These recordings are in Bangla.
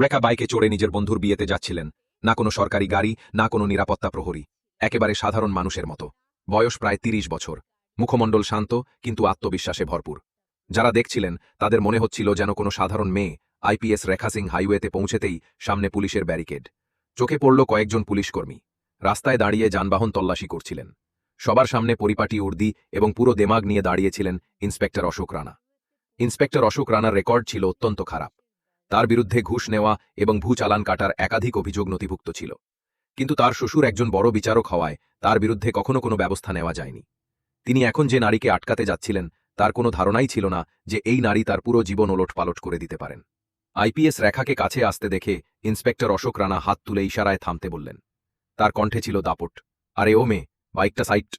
রেখা বাইকে চড়ে নিজের বন্ধুর বিয়েতে যাচ্ছিলেন। না কোনো সরকারি গাড়ি, না কোনো নিরাপত্তা প্রহরী। একেবারে সাধারণ মানুষের মতো। বয়স প্রায় তিরিশ বছর। মুখমণ্ডল শান্ত, কিন্তু আত্মবিশ্বাসে ভরপুর। যারা দেখছিলেন, তাদের মনে হচ্ছিল যেন কোনো সাধারণ মেয়ে আইপিএস রেখা সিং হাইওয়েতে পৌঁছেতেই সামনে পুলিশের ব্যারিকেড। চোখে পড়ল কয়েকজন পুলিশকর্মী। রাস্তায় দাঁড়িয়ে যানবাহন তল্লাশি করছিলেন। সবার সামনে পরিপাটি উর্দি এবং পুরো দেমাগ নিয়ে দাঁড়িয়েছিলেন ইন্সপেক্টর অশোক রানা। ইন্সপেক্টর অশোক রানার রেকর্ড ছিল অত্যন্ত খারাপ। তার বিরুদ্ধে ঘুষ নেওয়া এবং ভূ চালান কাটার একাধিক অভিযোগ নথিভুক্ত ছিল। কিন্তু তার শ্বশুর একজন বড় বিচারক হওয়ায় তার বিরুদ্ধে কখনো কোনো ব্যবস্থা নেওয়া যায়নি। তিনি এখন যে নারীকে আটকাতে যাচ্ছিলেন, তার কোনো ধারণাই ছিল না যে এই নারী তার পুরো জীবন ওলটপালট করে দিতে পারেন। আইপিএস রেখাকে কাছে আসতে দেখে ইন্সপেক্টর অশোক রানা হাত তুলে ইশারায় থামতে বললেন, তার কণ্ঠে ছিল দাপট, আরে ও মে বাইকটা সাইট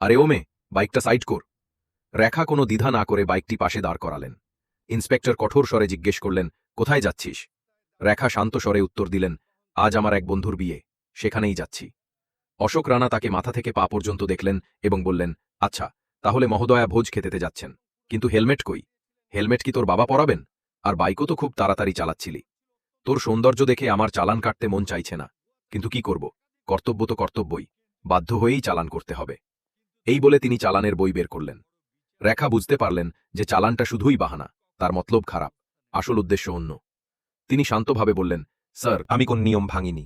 আরে ও মে বাইকটা সাইট কর। রেখা কোনো দ্বিধা না করে বাইকটি পাশে দাঁড় করালেন। ইন্সপেক্টর কঠোর স্বরে জিজ্ঞেস করলেন কোথায় যাচ্ছিস? রেখা শান্ত স্বরে উত্তর দিলেন, আজ আমার এক বন্ধুর বিয়ে, সেখানেই যাচ্ছি। অশোক রানা তাকে মাথা থেকে পা পর্যন্ত দেখলেন এবং বললেন আচ্ছা তাহলে মহোদয়া ভোজ খেতেতে যাচ্ছেন, কিন্তু হেলমেট কই? হেলমেট কি তোর বাবা পরাবেন? আর বাইকও তো খুব তাড়াতাড়ি চালাচ্ছিলি। তোর সৌন্দর্য দেখে আমার চালান কাটতে মন চাইছে না, কিন্তু কি করব? কর্তব্য তো কর্তব্যই, বাধ্য হয়েই চালান করতে হবে। এই বলে তিনি চালানের বই বের করলেন। রেখা বুঝতে পারলেন যে চালানটা শুধুই বাহানা, তার মতলব খারাপ। আসল উদ্দেশ্য অন্য। তিনি শান্তভাবে বললেন, স্যার, আমি কোন নিয়ম ভাঙিনি।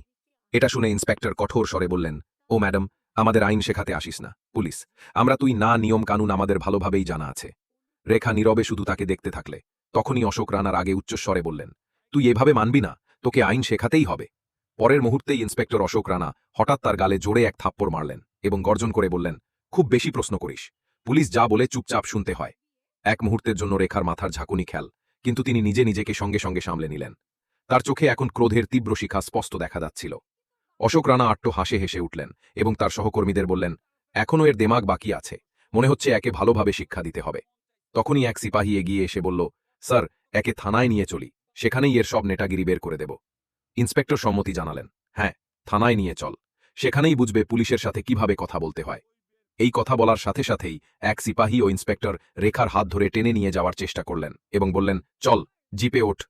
এটা শুনে ইন্সপেক্টর কঠোর স্বরে বললেন, ও ম্যাডাম, আমাদের আইন শেখাতে আসিস না, পুলিশ। আমরা তুই না নিয়ম কানুন আমাদের ভালোভাবেই জানা আছে। রেখা নীরবে শুধু তাকে দেখতে থাকলে। তখনই অশোক রানার আগে উচ্চস্বরে বললেন, তুই এভাবে মানবি না, তোকে আইন শেখাতেই হবে। পরের মুহূর্তেই ইন্সপেক্টর অশোক রানা হঠাৎ তার গালে জোরে এক থাপ্পড় মারলেন এবং গর্জন করে বললেন, খুব বেশি প্রশ্ন করিস। পুলিশ যা বলে চুপচাপ শুনতে হয়। এক মুহূর্তের জন্য রেখার মাথার ঝাঁকুনি খেল কিন্তু তিনি নিজে নিজেকে সঙ্গে সঙ্গে সামলে নিলেন। তার চোখে এখন ক্রোধের তীব্র শিখা স্পষ্ট দেখা যাচ্ছিল। অশোক রানা আট্ট হাসে হেসে উঠলেন এবং তার সহকর্মীদের বললেন এখনও এর দেমাগ বাকি আছে। মনে হচ্ছে একে ভালোভাবে শিক্ষা দিতে হবে। তখনই এক সিপাহী এগিয়ে এসে বলল, স্যার, একে থানায় নিয়ে চলি। সেখানেই এর সব নেটাগিরি বের করে দেব। ইন্সপেক্টর সম্মতি জানালেন হ্যাঁ থানায় নিয়ে চল। সেখানেই বুঝবে পুলিশের সাথে কীভাবে কথা বলতে হয়। এই কথা বলার সাথে সাথেই এক সিপাহী ও ইন্সপেক্টর রেখার হাত ধরে টেনে নিয়ে যাওয়ার চেষ্টা করলেন এবং বললেন, চল, জিপে ওঠ।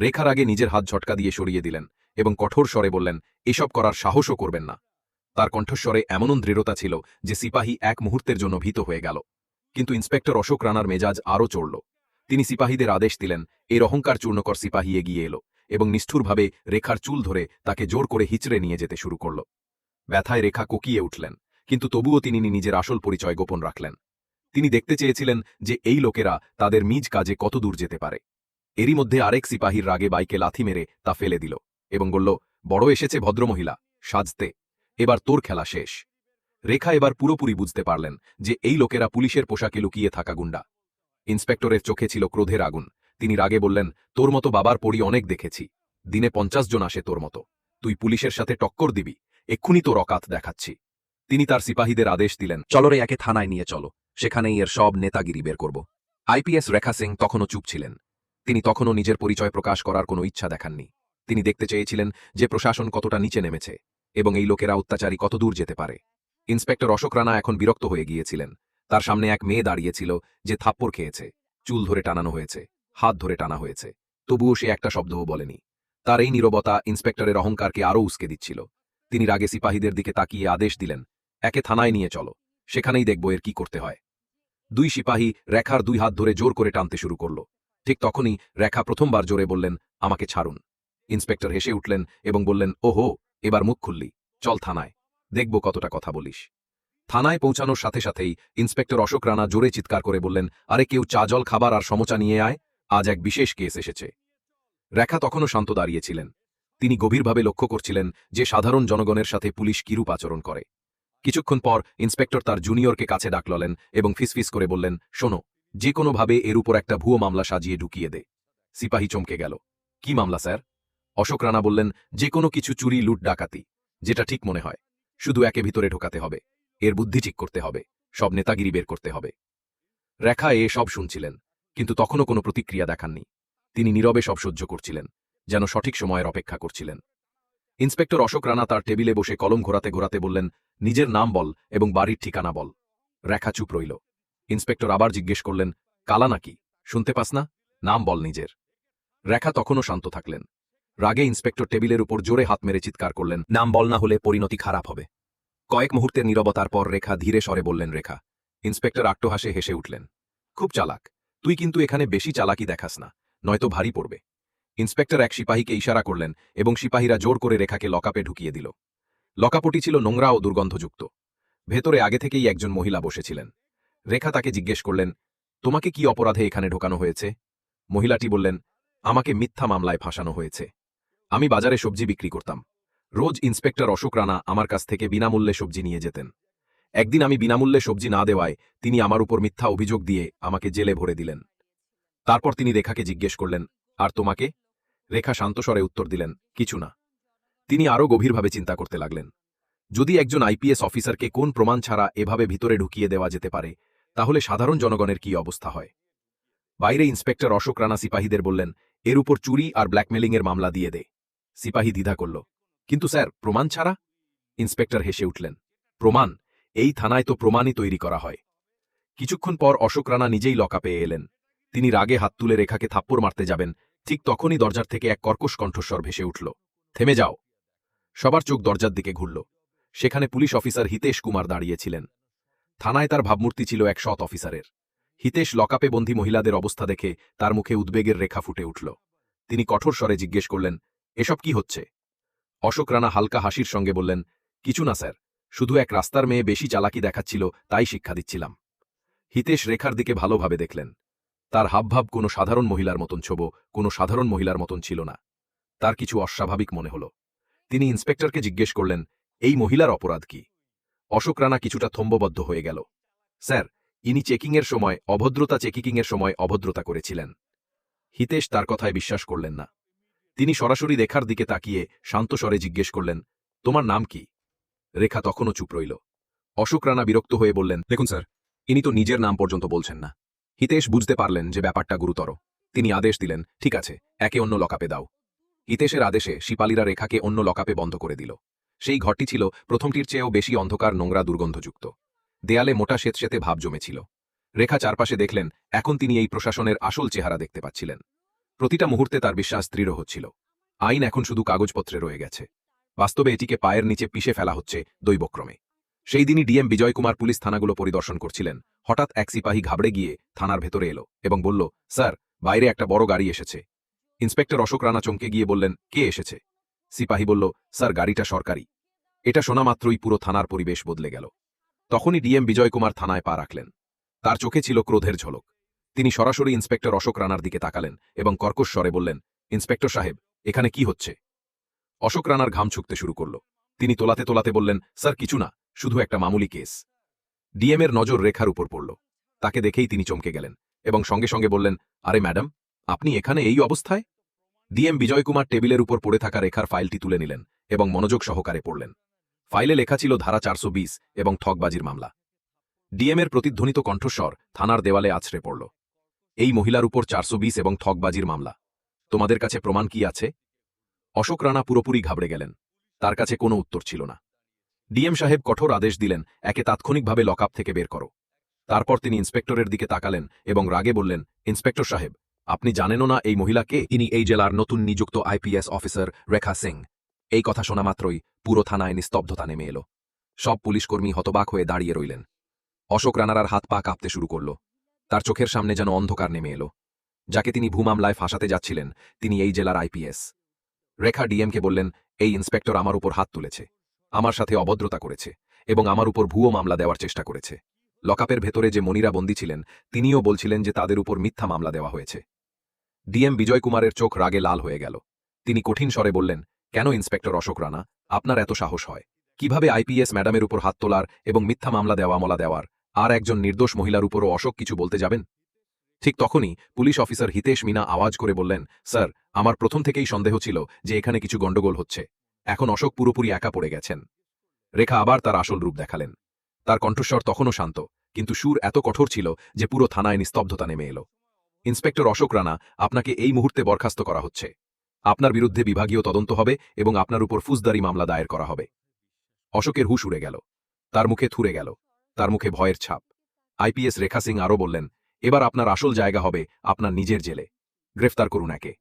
রেখার আগে নিজের হাত ঝটকা দিয়ে সরিয়ে দিলেন এবং কঠোর স্বরে বললেন, এসব করার সাহসও করবেন না। তার কণ্ঠস্বরে এমনও দৃঢ়তা ছিল যে সিপাহী এক মুহূর্তের জন্য ভীত হয়ে গেল। কিন্তু ইন্সপেক্টর অশোক রানার মেজাজ আরও চড়ল। তিনি সিপাহীদের আদেশ দিলেন, এর অহংকার চূর্ণকর সিপাহী এগিয়ে এলো। এবং নিষ্ঠুরভাবে রেখার চুল ধরে তাকে জোর করে হিচড়ে নিয়ে যেতে শুরু করল। ব্যথায় রেখা কোকিয়ে উঠলেন। কিন্তু তবুও তিনি নিজের আসল পরিচয় গোপন রাখলেন। তিনি দেখতে চেয়েছিলেন যে এই লোকেরা তাদের নিজ কাজে কত দূর যেতে পারে। এরই মধ্যে আরেক সিপাহীর রাগে বাইকে লাথি মেরে তা ফেলে দিল এবং বলল, বড় এসেছে ভদ্রমহিলা, সাজতে। এবার তোর খেলা শেষ। রেখা এবার পুরোপুরি বুঝতে পারলেন যে এই লোকেরা পুলিশের পোশাকে লুকিয়ে থাকা গুন্ডা ইন্সপেক্টরের চোখে ছিল ক্রোধের আগুন। তিনি রাগে বললেন, তোর মতো বাবার পড়ি অনেক দেখেছি। দিনে পঞ্চাশ জন আসে তোর মতো। তুই পুলিশের সাথে টক্কর দিবি। এক্ষুনি তোর অকাত দেখাচ্ছি। তিনি তার সিপাহীদের আদেশ দিলেন চলরে একে থানায় নিয়ে চলো, সেখানেই এর সব নেতাগিরি বের করব। আইপিএস রেখা সিং তখনও চুপ ছিলেন। তিনি তখনও নিজের পরিচয় প্রকাশ করার কোনো ইচ্ছা দেখাননি। তিনি দেখতে চেয়েছিলেন যে প্রশাসন কতটা নিচে নেমেছে এবং এই লোকেরা অত্যাচারী কত দূর যেতে পারে। ইন্সপেক্টর অশোক রানা এখন বিরক্ত হয়ে গিয়েছিলেন। তার সামনে এক মেয়ে দাঁড়িয়েছিল যে থাপ্পড় খেয়েছে, চুল ধরে টানানো হয়েছে, হাত ধরে টানা হয়েছে। তবুও সে একটা শব্দও বলেনি। তার এই নীরবতা ইন্সপেক্টরের অহংকারকে আরও উস্কে দিচ্ছিল। তিনি রাগে সিপাহীদের দিকে তাকিয়ে আদেশ দিলেন একে থানায় নিয়ে চলো। সেখানেই দেখব এর কি করতে হয়। দুই সিপাহী রেখার দুই হাত ধরে জোর করে টানতে শুরু করল। ঠিক তখনই রেখা প্রথমবার জোরে বললেন, আমাকে ছাড়ুন। ইন্সপেক্টর হেসে উঠলেন এবং বললেন, ওহো, এবার মুখ খুললি। চল থানায়। দেখব কতটা কথা বলিস। থানায় পৌঁছানোর সাথে সাথেই ইন্সপেক্টর অশোক রানা জোরে চিৎকার করে বললেন, আরে কেউ চা, জল, খাবার আর সমচা নিয়ে আয়। আজ এক বিশেষ কেস এসেছে। রেখা তখনও শান্ত দাঁড়িয়েছিলেন তিনি গভীরভাবে লক্ষ্য করছিলেন যে সাধারণ জনগণের সাথে পুলিশ কিরূপ আচরণ করে। কিছুক্ষণ পর ইন্সপেক্টর তার জুনিয়রকে কাছে ডাকললেন এবং ফিসফিস করে বললেন, শোনো যে কোনোভাবে এর উপর একটা ভুয়ো মামলা সাজিয়ে ঢুকিয়ে দে সিপাহী চমকে গেল। কি মামলা, স্যার অশোক রানা বললেন যে কোনো কিছু চুরি, লুট, ডাকাতি, যেটা ঠিক মনে হয়। শুধু একে ভিতরে ঢোকাতে হবে, এর বুদ্ধি ঠিক করতে হবে, সব নেতাগিরি বের করতে হবে রেখা এ সব শুনছিলেন, কিন্তু তখনও কোনো প্রতিক্রিয়া দেখাননি। তিনি নীরবে সব সহ্য করছিলেন, যেন সঠিক সময়ের অপেক্ষা করছিলেন। ইন্সপেক্টর অশোক রানা তার টেবিলে বসে কলম ঘোরাতে ঘোরাতে বললেন, নিজের নাম বল এবং বাড়ির ঠিকানা বল। রেখা চুপ রইল। ইন্সপেক্টর আবার জিজ্ঞেস করলেন, কালা নাকি? শুনতে পাস না? নাম বল নিজের। রেখা তখনও শান্ত থাকলেন। রাগে ইন্সপেক্টর টেবিলের উপর জোরে হাত মেরে চিৎকার করলেন, নাম বল না হলে পরিণতি খারাপ হবে। কয়েক মুহূর্তের নীরবতার পর রেখা ধীরে স্বরে বললেন, রেখা, ইন্সপেক্টর আট্টহাসে হেসে উঠলেন, খুব চালাক, তুই কিন্তু এখানে বেশি চালাকি দেখাস না, নয়তো ভারী পড়বে। ইন্সপেক্টর এক সিপাহীকে ইশারা করলেন এবং সিপাহীরা জোর করে রেখাকে লকাপে ঢুকিয়ে দিল। লকাপটি ছিল নোংরা ও দুর্গন্ধযুক্ত। ভেতরে আগে থেকেই একজন মহিলা বসেছিলেন। রেখা তাকে জিজ্ঞেস করলেন, তোমাকে কি অপরাধে এখানে ঢোকানো হয়েছে? মহিলাটি বললেন, আমাকে মিথ্যা মামলায় ফাঁসানো হয়েছে। আমি বাজারে সবজি বিক্রি করতাম। রোজ ইন্সপেক্টর অশোক রানা আমার কাছ থেকে বিনামূল্যে সবজি নিয়ে যেতেন। একদিন আমি বিনামূল্যে সবজি না দেওয়ায় তিনি আমার উপর মিথ্যা অভিযোগ দিয়ে আমাকে জেলে ভরে দিলেন। তারপর তিনি রেখাকে জিজ্ঞেস করলেন আর তোমাকে? রেখা শান্তস্বরে উত্তর দিলেন, কিছু না। তিনি আরও গভীরভাবে চিন্তা করতে লাগলেন, যদি একজন আইপিএস অফিসারকে কোন প্রমাণ ছাড়া এভাবে ভিতরে ঢুকিয়ে দেওয়া যেতে পারে, তাহলে সাধারণ জনগণের কি অবস্থা হয়? বাইরে ইন্সপেক্টর অশোক রানা সিপাহীদের বললেন, এর উপর চুরি আর ব্ল্যাকমেলিংয়ের মামলা দিয়ে দে। সিপাহী দ্বিধা করল, কিন্তু স্যার, প্রমাণ ছাড়া? ইন্সপেক্টর হেসে উঠলেন, প্রমাণ? এই থানায় তো প্রমাণই তৈরি করা হয়। কিছুক্ষণ পর অশোক রানা নিজেই লকাপে এলেন, তিনি রাগে হাত তুলে রেখাকে থাপ্পড় মারতে যাবেন ঠিক তখনই দরজার থেকে এক কর্কশ কণ্ঠস্বর ভেসে উঠল। থেমে যাও। সবার চোখ দরজার দিকে ঘুরল। সেখানে পুলিশ অফিসার হিতেশ কুমার দাঁড়িয়েছিলেন। থানায় তার ভাবমূর্তি ছিল এক সৎ অফিসারের। হিতেশ লকাপে বন্দী মহিলাদের অবস্থা দেখে তার মুখে উদ্বেগের রেখা ফুটে উঠল। তিনি কঠোর স্বরে জিজ্ঞেস করলেন, এসব কি হচ্ছে? অশোক রানা হালকা হাসির সঙ্গে বললেন, কিছু না, স্যার। শুধু এক রাস্তার মেয়ে বেশি চালাকি দেখাচ্ছিল, তাই শিক্ষা দিচ্ছিলাম। হিতেশ রেখার দিকে ভালোভাবে দেখলেন। তার হাবভাব কোনো সাধারণ মহিলার মতন ছোব, কোনো সাধারণ মহিলার মতন ছিল না। তার কিছু অস্বাভাবিক মনে হল। তিনি ইন্সপেক্টরকে জিজ্ঞেস করলেন, এই মহিলার অপরাধ কি? অশোক রানা কিছুটা থম্ববদ্ধ হয়ে গেল। স্যার, ইনি চেকিংয়ের সময়, অভদ্রতা চেকিংয়ের সময় অভদ্রতা করেছিলেন। হিতেশ তার কথায় বিশ্বাস করলেন না। তিনি সরাসরি রেখার দিকে তাকিয়ে শান্তস্বরে জিজ্ঞেস করলেন, তোমার নাম কি? রেখা তখনও চুপ রইল। অশোক রানা বিরক্ত হয়ে বললেন, দেখুন স্যার, ইনি তো নিজের নাম পর্যন্ত বলছেন না। হিতেশ বুঝতে পারলেন যে ব্যাপারটা গুরুতর। তিনি আদেশ দিলেন, ঠিক আছে, একে অন্য লকাপে দাও। হিতেশের আদেশে শিপালীরা রেখাকে অন্য লকাপে বন্ধ করে দিল। সেই ঘরটি ছিল প্রথমটির চেয়েও বেশি অন্ধকার, নোংরা, দুর্গন্ধযুক্ত। দেয়ালে মোটা স্বেতসেতে ভাব জমেছিল। রেখা চারপাশে দেখলেন, এখন তিনি এই প্রশাসনের আসল চেহারা দেখতে পাচ্ছিলেন। প্রতিটা মুহূর্তে তার বিশ্বাস দৃঢ় হচ্ছিল। আইন এখন শুধু কাগজপত্রে রয়ে গেছে। বাস্তবে এটিকে পায়ের নিচে পিষে ফেলা হচ্ছে দৈবক্রমে। সেই দিনই ডিএম বিজয় কুমার পুলিশ থানাগুলো পরিদর্শন করছিলেন। হঠাৎ এক সিপাহী ঘাবড়ে গিয়ে থানার ভেতরে এলো এবং বলল, স্যার, বাইরে একটা বড় গাড়ি এসেছে। ইন্সপেক্টর অশোক রানা চমকে গিয়ে বললেন, কে এসেছে? সিপাহী বলল, স্যার, গাড়িটা সরকারি। এটা শোনা মাত্রই পুরো থানার পরিবেশ বদলে গেল। তখনই ডিএম বিজয় কুমার থানায় পা রাখলেন। তার চোখে ছিল ক্রোধের ঝলক। তিনি সরাসরি ইন্সপেক্টর অশোক রানার দিকে তাকালেন এবং কর্কশ স্বরে বললেন, ইন্সপেক্টর সাহেব, এখানে কি হচ্ছে? অশোক রানার ঘাম ছুকতে শুরু করল। তিনি তোলাতে তোলাতে বললেন, স্যার, কিছু না, শুধু একটা মামুলি কেস। ডিএমের নজর রেখার উপর পড়ল। তাকে দেখেই তিনি চমকে গেলেন এবং সঙ্গে সঙ্গে বললেন, আরে ম্যাডাম, আপনি এখানে এই অবস্থায়? ডিএম বিজয় কুমার টেবিলের উপর পড়ে থাকা রেখার ফাইলটি তুলে নিলেন এবং মনোযোগ সহকারে পড়লেন। ফাইলে লেখা ছিল ধারা চারশো বিশ এবং ঠকবাজির মামলা। ডিএমের প্রতিধ্বনিত কণ্ঠস্বর থানার দেওয়ালে আছড়ে পড়ল। এই মহিলার উপর চারশো বিশ এবং ঠকবাজির মামলা। তোমাদের কাছে প্রমাণ কি আছে? অশোক রানা পুরোপুরি ঘাবড়ে গেলেন। তার কাছে কোনো উত্তর ছিল না। ডিএম সাহেব কঠোর আদেশ দিলেন, একে তাৎক্ষণিকভাবে লকআপ থেকে বের করো। তারপর তিনি ইন্সপেক্টরের দিকে তাকালেন এবং রাগে বললেন, ইন্সপেক্টর সাহেব, আপনি জানেনও না এই মহিলাকে ইনি এই জেলার নতুন নিযুক্ত আইপিএস অফিসার রেখা সিং। এই কথা শোনা মাত্রই পুরো থানায় নিস্তব্ধতা নেমে এলো। সব পুলিশকর্মী হতবাক হয়ে দাঁড়িয়ে রইলেন। অশোক রানারার হাত পা কাঁপতে শুরু করল। তার চোখের সামনে যেন অন্ধকার নেমে এলো। যাকে তিনি ভূমামলায় ফাঁসাতে যাচ্ছিলেন, তিনি এই জেলার আইপিএস রেখা ডিএমকে বললেন, এই ইন্সপেক্টর আমার উপর হাত তুলেছে। আমার সাথে অভদ্রতা করেছে এবং আমার উপর ভুয়ো মামলা দেওয়ার চেষ্টা করেছে। লকাপের ভেতরে যে মনিরা বন্দী ছিলেন, তিনিও বলছিলেন যে তাদের উপর মিথ্যা মামলা দেওয়া হয়েছে। ডিএম বিজয় কুমারের চোখ রাগে লাল হয়ে গেল। তিনি কঠিন স্বরে বললেন, কেন ইন্সপেক্টর অশোক রানা? আপনার এত সাহস হয়। কীভাবে আইপিএস ম্যাডামের উপর হাত তোলার এবং মিথ্যা মামলা দেওয়া মলা দেওয়ার? আর একজন নির্দোষ মহিলার উপরও অশোক কিছু বলতে যাবেন? ঠিক তখনই পুলিশ অফিসার হিতেশ মিনা আওয়াজ করে বললেন, স্যার, আমার প্রথম থেকেই সন্দেহ ছিল যে এখানে কিছু গণ্ডগোল হচ্ছে। এখন অশোক পুরোপুরি একা পড়ে গেছেন। রেখা আবার তার আসল রূপ দেখালেন। তার কণ্ঠস্বর তখনও শান্ত, কিন্তু সুর এত কঠোর ছিল যে পুরো থানায় নিস্তব্ধতা নেমে এলো। ইন্সপেক্টর অশোক রানা, আপনাকে এই মুহূর্তে বরখাস্ত করা হচ্ছে। আপনার বিরুদ্ধে বিভাগীয় তদন্ত হবে এবং আপনার উপর ফুসদারি মামলা দায়ের করা হবে। অশোকের হুশ উড়ে গেল। তার মুখে থুরে গেল। তার মুখে ভয়ের ছাপ। আইপিএস রেখা সিং আরও বললেন, এবার আপনার আসল জায়গা হবে আপনার নিজের জেলে। গ্রেফতার করুন একে।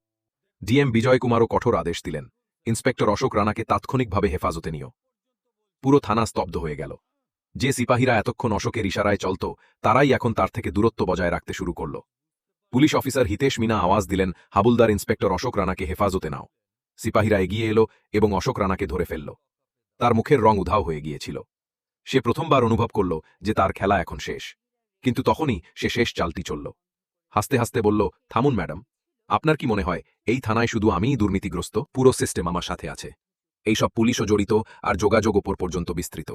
ডিএম বিজয় কুমারও কঠোর আদেশ দিলেন। ইন্সপেক্টর অশোক রানাকে তাৎক্ষণিকভাবে হেফাজতে নিও। পুরো থানা স্তব্ধ হয়ে গেল। যে সিপাহীরা এতক্ষণ অশোকের ইশারায় চলত, তারাই এখন তার থেকে দূরত্ব বজায় রাখতে শুরু করল। পুলিশ অফিসার হিতেশ মিনা আওয়াজ দিলেন, হাবুলদার ইন্সপেক্টর অশোক রানাকে হেফাজতে নাও। সিপাহীরা এগিয়ে এলো এবং অশোক রানাকে ধরে ফেলল। তার মুখের রং উধাও হয়ে গিয়েছিল। সে প্রথমবার অনুভব করল যে তার খেলা এখন শেষ। কিন্তু তখনই সে শেষ চালটি চলল। হাসতে হাসতে বলল, থামুন, ম্যাডাম। আপনার কি মনে হয়, এই থানায় শুধু আমিই দুর্নীতিগ্রস্ত? পুরো সিস্টেম আমার সাথে আছে। এইসব পুলিশও জড়িত আর যোগাযোগ ওপর পর্যন্ত বিস্তৃত।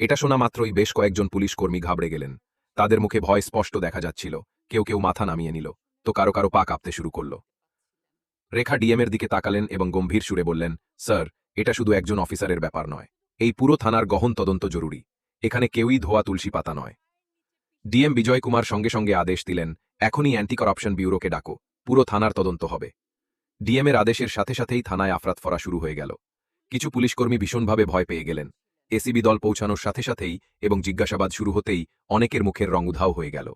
এটা শোনা মাত্রই বেশ কয়েকজন পুলিশ কর্মী ঘাবড়ে গেলেন। তাদের মুখে ভয় স্পষ্ট দেখা যাচ্ছিল। কেউ কেউ মাথা নামিয়ে নিল। তো কারও কারও পা কাঁপতে শুরু করল। রেখা ডিএমের দিকে তাকালেন এবং গম্ভীর সুরে বললেন, স্যার, এটা শুধু একজন অফিসারের ব্যাপার নয়। এই পুরো থানার গহন তদন্ত জরুরি। এখানে কেউই ধোয়া তুলসী পাতা নয়। ডিএম বিজয় কুমার সঙ্গে সঙ্গে আদেশ দিলেন, এখনই অ্যান্টি করাপশন ব্যুরোকে ডাকো। পুরো থানার তদন্ত হবে। ডিএমের আদেশের সাথে সাথেই থানায় আফরাত ফরা শুরু হয়ে গেল। কিছু পুলিশকর্মী ভীষণভাবে ভয় পেয়ে গেলেন। এসিবি দল পৌঁছানোর সাথে সাথেই এবং জিজ্ঞাসাবাদ শুরু হতেই অনেকের মুখের রং উধাও হয়ে গেল।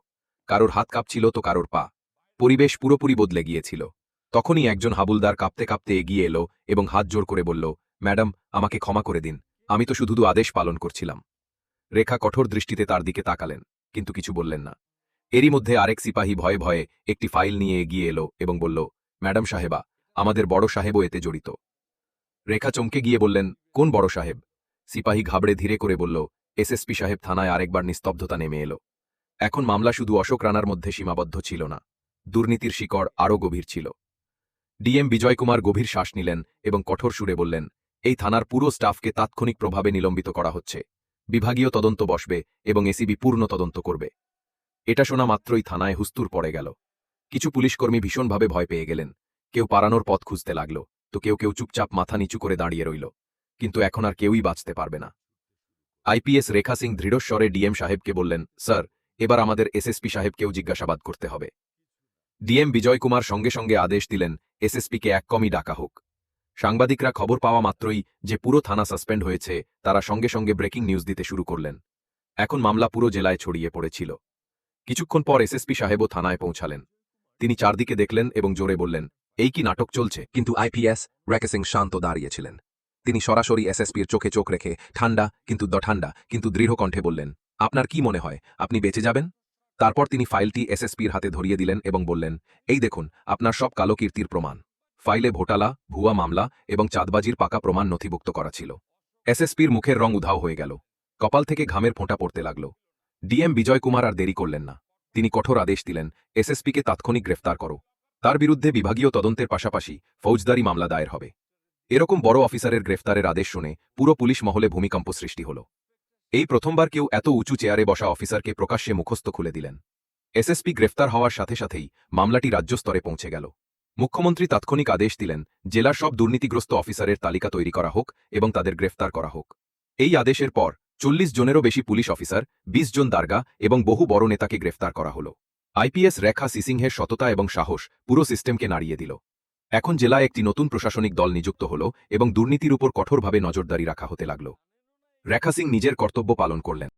কারোর হাত কাঁপছিল তো কারোর পা। পরিবেশ পুরোপুরি বদলে গিয়েছিল। তখনই একজন হাবুলদার কাঁপতে কাঁপতে এগিয়ে এলো এবং হাত জোর করে বলল, ম্যাডাম, আমাকে ক্ষমা করে দিন। আমি তো শুধু আদেশ পালন করছিলাম। রেখা কঠোর দৃষ্টিতে তার দিকে তাকালেন, কিন্তু কিছু বললেন না। এরই মধ্যে আরেক সিপাহী ভয়ে ভয়ে একটি ফাইল নিয়ে এগিয়ে এলো এবং বলল, ম্যাডাম সাহেবা, আমাদের বড় সাহেবও এতে জড়িত। রেখা চমকে গিয়ে বললেন, কোন বড় সাহেব? সিপাহী ঘাবড়ে ধীরে করে বলল এসএসপি সাহেব থানায় আরেকবার নিস্তব্ধতা নেমে এলো। এখন মামলা শুধু অশোক রানার মধ্যে সীমাবদ্ধ ছিল না, দুর্নীতির শিকড় আরও গভীর ছিল। ডিএম বিজয় কুমার গভীর শ্বাস নিলেন এবং কঠোর সুরে বললেন, এই থানার পুরো স্টাফকে তাৎক্ষণিক প্রভাবে নিলম্বিত করা হচ্ছে। বিভাগীয় তদন্ত বসবে এবং এসিবি পূর্ণ তদন্ত করবে। এটা শোনা মাত্রই থানায় হুস্তুর পড়ে গেল। কিছু পুলিশকর্মী ভীষণভাবে ভয় পেয়ে গেলেন। কেউ পারানোর পথ খুঁজতে লাগল, তো কেউ কেউ চুপচাপ মাথা নিচু করে দাঁড়িয়ে রইল। কিন্তু এখন আর কেউই বাঁচতে পারবে না। আইপিএস রেখা সিং দৃঢ়স্বরে ডিএম সাহেবকে বললেন, স্যার, এবার আমাদের এসএসপি সাহেবকেও জিজ্ঞাসাবাদ করতে হবে। ডিএম বিজয় কুমার সঙ্গে সঙ্গে আদেশ দিলেন, এসএসপিকে এক কমই ডাকা হোক। সাংবাদিকরা খবর পাওয়া মাত্রই যে পুরো থানা সাসপেন্ড হয়েছে, তারা সঙ্গে সঙ্গে ব্রেকিং নিউজ দিতে শুরু করলেন। এখন মামলা পুরো জেলায় ছড়িয়ে পড়েছিল। কিছুক্ষণ পর এসএসপি সাহেবও থানায় পৌঁছালেন। তিনি চারদিকে দেখলেন এবং জোরে বললেন, এই কি নাটক চলছে? কিন্তু আইপিএস রেকে সিং শান্ত দাঁড়িয়েছিলেন। তিনি সরাসরি এসএসপির চোখে চোখ রেখে ঠান্ডা কিন্তু দঠান্ডা কিন্তু দৃঢ় কণ্ঠে বললেন, আপনার কি মনে হয়, আপনি বেঁচে যাবেন? তারপর তিনি ফাইলটি এসএসপির হাতে ধরিয়ে দিলেন এবং বললেন, এই দেখুন, আপনার সব কালো কীর্তির প্রমাণ। ফাইলে ভোটালা, ভুয়া মামলা এবং চাঁদবাজির পাকা প্রমাণ নথিভুক্ত করা ছিল। এসএসপির মুখের রং উধাও হয়ে গেল। কপাল থেকে ঘামের ফোঁটা পড়তে লাগল। ডিএম বিজয় কুমার আর দেরি করলেন না। তিনি কঠোর আদেশ দিলেন, এসএসপিকে তাৎক্ষণিক গ্রেফতার করো। তার বিরুদ্ধে বিভাগীয় তদন্তের পাশাপাশি ফৌজদারি মামলা দায়ের হবে। এরকম বড় অফিসারের গ্রেফতারের আদেশ শুনে পুরো পুলিশ মহলে ভূমিকম্প সৃষ্টি হল। এই প্রথমবার কেউ এত উঁচু চেয়ারে বসা অফিসারকে প্রকাশ্যে মুখস্থ খুলে দিলেন। এসএসপি গ্রেফতার হওয়ার সাথে সাথেই মামলাটি রাজ্য স্তরে পৌঁছে গেল। মুখ্যমন্ত্রী তাৎক্ষণিক আদেশ দিলেন, জেলার সব দুর্নীতিগ্রস্ত অফিসারের তালিকা তৈরি করা হোক এবং তাদের গ্রেফতার করা হোক। এই আদেশের পর চল্লিশ জনেরও বেশি পুলিশ অফিসার ২০ জন দারগা এবং বহু বড় নেতাকে গ্রেফতার করা হল। আইপিএস রেখা সিসিংহের সততা এবং সাহস পুরো সিস্টেমকে নাড়িয়ে দিল। এখন জেলায় একটি নতুন প্রশাসনিক দল নিযুক্ত হল এবং দুর্নীতির উপর কঠোরভাবে নজরদারি রাখা হতে লাগল। রেখা সিং নিজের কর্তব্য পালন করলেন।